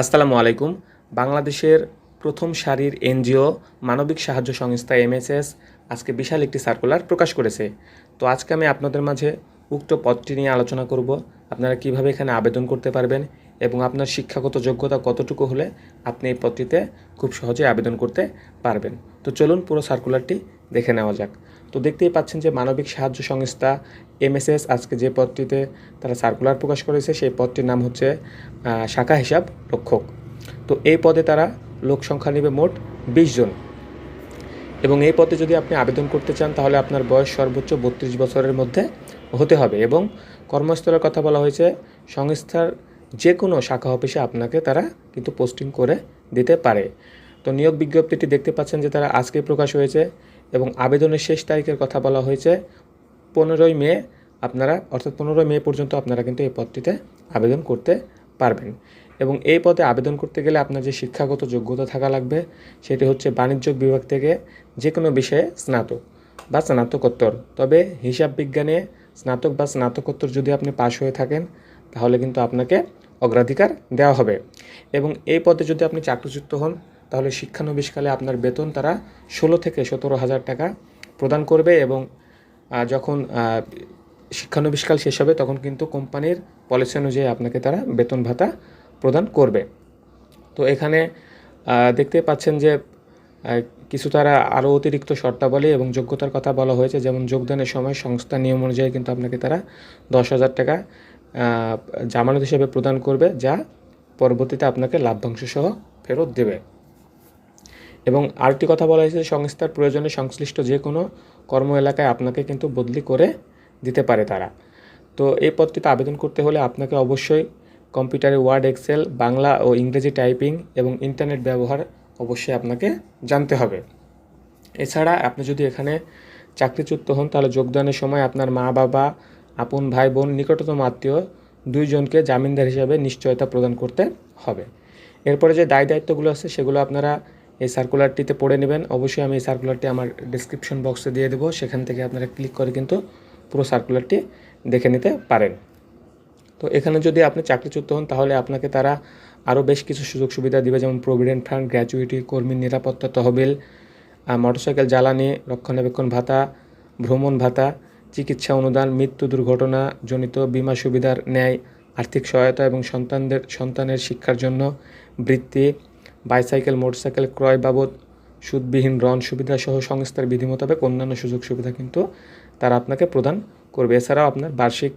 আসসালামু আলাইকুম। বাংলাদেশের প্রথম সারির এনজিও মানবিক সাহায্য সংস্থা এমএসএস আজকে বিশাল একটি সার্কুলার প্রকাশ করেছে। তো আজকে আমি আপনাদের মাঝে উক্ত পদটি নিয়ে আলোচনা করব। আপনারা কীভাবে এখানে আবেদন করতে পারবেন এবং আপনার শিক্ষাগত যোগ্যতা কতটুকু হলে আপনি এই পদটিতে খুব সহজে আবেদন করতে পারবেন। তো চলুন পুরো সার্কুলারটি দেখে নেওয়া যাক। তো দেখতেই পাচ্ছেন যে মানবিক সাহায্য সংস্থা এমএসএস আজকে যে পদটিতে তারা সার্কুলার প্রকাশ করেছে, সেই পদটির নাম হচ্ছে শাখা হিসাব রক্ষক। তো এই পদে তারা লোক সংখ্যা নেবে মোট বিশ জন। এবং এই পদে যদি আপনি আবেদন করতে চান, তাহলে আপনার বয়স সর্বোচ্চ বত্রিশ বছরের মধ্যে হতে হবে এবং কর্মস্থলের কথা বলা হয়েছে, সংস্থার যে কোনো শাখা অফিসে আপনাকে তারা কিন্তু পোস্টিং করে দিতে পারে। তো নিয়োগ বিজ্ঞপ্তিটি দেখতে পাচ্ছেন যে তারা আজকে প্রকাশ হয়েছে এবং আবেদনের শেষ তারিখের কথা বলা হয়েছে। পনেরোই মে আপনারা, অর্থাৎ পনেরোই মে পর্যন্ত আপনারা কিন্তু এই পদটিতে আবেদন করতে পারবেন। এবং এই পদে আবেদন করতে গেলে আপনার যে শিক্ষাগত যোগ্যতা থাকা লাগবে, সেটি হচ্ছে বাণিজ্য বিভাগ থেকে যে কোনো বিষয়ে স্নাতক বা স্নাতকোত্তর। তবে হিসাব বিজ্ঞানে স্নাতক বা স্নাতকোত্তর যদি আপনি পাশ হয়ে থাকেন, তাহলে কিন্তু আপনাকে অগ্রাধিকার দেওয়া হবে। এবং এই পদে যদি আপনি চাকরিযুক্ত হন, তাহলে শিক্ষানবিশকালে আপনার বেতন তারা ষোলো থেকে সতেরো হাজার টাকা প্রদান করবে এবং যখন শিক্ষানবিশকাল শেষ হবে, তখন কিন্তু কোম্পানির পলিসি অনুযায়ী আপনাকে তারা বেতন ভাতা প্রদান করবে। তো এখানে দেখতে পাচ্ছেন যে কিছু তারা আরও অতিরিক্ত শর্তাবলী এবং যোগ্যতার কথা বলা হয়েছে, যেমন যোগদানের সময় সংস্থা নিয়ম অনুযায়ী কিন্তু আপনাকে তারা দশ হাজার টাকা জামানত হিসেবে প্রদান করবে, যা পরবর্তীতে আপনাকে লাভ্যাংশ সহ ফেরত দেবে। এবং আরেকটি কথা বলা হয়েছে, সংস্থার প্রয়োজনে সংশ্লিষ্ট যে কোনো কর্ম এলাকায় আপনাকে কিন্তু বদলি করে দিতে পারে তারা। তো এই পদটিতে আবেদন করতে হলে আপনাকে অবশ্যই কম্পিউটারে ওয়ার্ড, এক্সেল, বাংলা ও ইংরেজি টাইপিং এবং ইন্টারনেট ব্যবহার অবশ্যই আপনাকে জানতে হবে। এছাড়া আপনি যদি এখানে চাকরিচ্যুত হন, তাহলে যোগদানের সময় আপনার মা, বাবা, আপন ভাই, বোন, নিকটতম আত্মীয় দুইজনকে জামিনদার হিসাবে নিশ্চয়তা প্রদান করতে হবে। এরপরে যে দায় দায়িত্বগুলো আছে, সেগুলো আপনারা এই সার্কুলারটিতে পড়ে নেবেন। অবশ্যই আমি এই সার্কুলারটি আমার ডিসক্রিপশন বক্সে দিয়ে দেবো। সেখান থেকে আপনারা ক্লিক করে কিন্তু পুরো সার্কুলারটি দেখে নিতে পারেন। তো এখানে যদি আপনি চাকরিচ্যুত হন, তাহলে আপনাকে তারা আরও বেশ কিছু সুযোগ সুবিধা দিবে, যেমন প্রভিডেন্ট ফান্ড গ্র্যাচুইটি কর্মীর নিরাপত্তা, তহবিল মোটরসাইকেল জ্বালানি, রক্ষণাবেক্ষণ ভাতা, ভ্রমণ ভাতা, চিকিৎসা অনুদান, মৃত্যু দুর্ঘটনা, জনিত বিমা সুবিধার ন্যায়, আর্থিক সহায়তা এবং সন্তানদের, সন্তানের শিক্ষার জন্য বৃত্তি বাইসাইকেল মোটরসাইকেল ক্রয় বাবদ, সুদবিহীন ঋণ সুবিধা সহ সংস্থার বিধি মোতাবেক অন্যান্য সুযোগ সুবিধা কিন্তু তারা আপনাকে প্রদান করবে। এছাড়াও আপনার বার্ষিক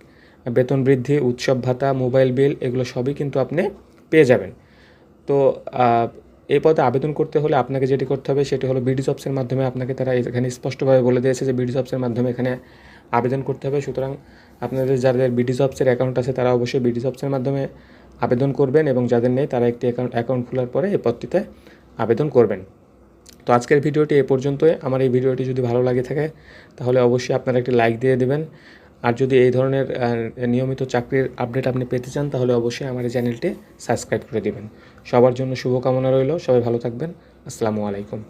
বেতন বৃদ্ধি, উৎসব ভাতা, মোবাইল বিল, এগুলো সবই কিন্তু আপনি পেয়ে যাবেন। তো এই পদে আবেদন করতে হলে আপনাকে যেটি করতে হবে সেটি হলো বিডি জবসের মাধ্যমে আপনাকে তারা এখানে স্পষ্টভাবে বলে দিয়েছে যে বিডি জবসের মাধ্যমে এখানে আবেদন করতে হবে। সুতরাং আপনাদের যাদের বিডি জবসের অ্যাকাউন্ট আছে তারা অবশ্যই বিডি জবসের মাধ্যমে আবেদন করবেন এবং যাদের নেই তারা একটি অ্যাকাউন্ট অ্যাকাউন্ট খোলার পরে এই পদটিতে আবেদন করবেন। তো আজকের ভিডিওটি এ পর্যন্তই। আমার এই ভিডিওটি যদি ভালো লাগে থাকে তাহলে অবশ্যই আপনারা একটি লাইক দিয়ে দেবেন। আর যদি এই ধরনের নিয়মিত চাকরির আপডেট আপনি পেতে চান, তাহলে অবশ্যই আমার এই চ্যানেলটি সাবস্ক্রাইব করে দেবেন। সবার জন্য শুভকামনা রইল। সবাই ভালো থাকবেন। আসসালামু আলাইকুম।